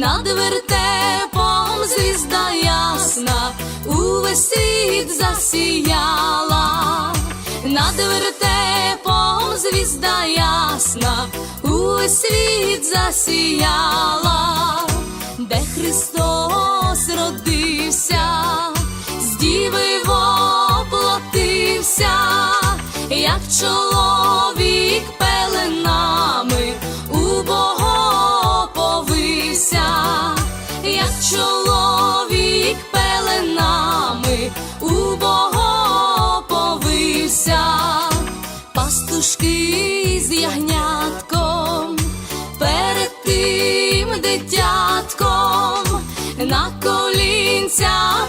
над вертепом звізда ясна, увесь світ засіяла, над вертепом звізда ясна, увесь світ засіяла, де Христос родився, з діви воплотився, як чоло. веселимося, пастушки з ягнятком, перед тим дитятком на колінця.